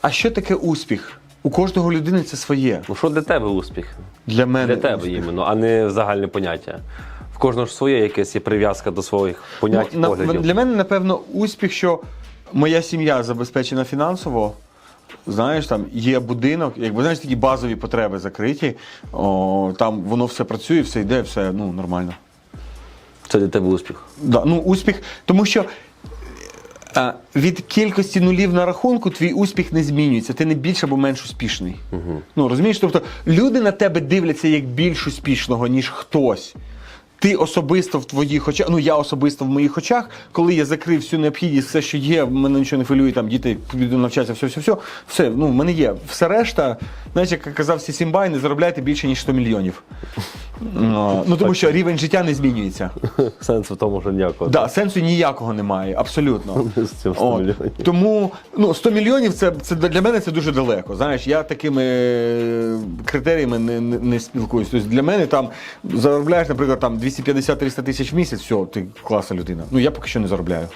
А що таке успіх? У кожного людини це своє. Ну що для тебе успіх? Для мене Для тебе успіх. іменно, а не загальне поняття. В кожного ж своє якесь є прив'язка до своїх понять, Ну, на- поглядів. для мене, напевно, успіх, що моя сім'я забезпечена фінансово. Знаєш, там є будинок, якби знаєш, такі базові потреби закриті. О, там воно все працює, все йде, все ну, нормально. Це для тебе успіх. Да, ну, успіх, тому що від кількості нулів на рахунку твій успіх не змінюється. Ти не більш або менш успішний. Угу. Ну, розумієш? Тобто люди на тебе дивляться як більш успішного, ніж хтось. Ти особисто в твоїх очах, ну я особисто в моїх очах, коли я закрив всю необхідність, все, що є, мене нічого не хвилює, там діти піду навчатися, все, все, все, все, ну в мене є. Все решта, знаєш, як казав Сімбай, не заробляйте більше, ніж 100 мільйонів. Ну, ну тому що рівень життя не змінюється. Сенсу в тому, що ніякого. Да, сенсу ніякого немає, абсолютно. З цим 100 От. мільйонів. Тому ну, 100 мільйонів це, це для мене це дуже далеко. Знаєш, я такими е, критеріями не, не, не спілкуюсь. Тобто для мене там заробляєш, наприклад, там 250-300 тисяч в місяць, все, ти класна людина. Ну я поки що не заробляю.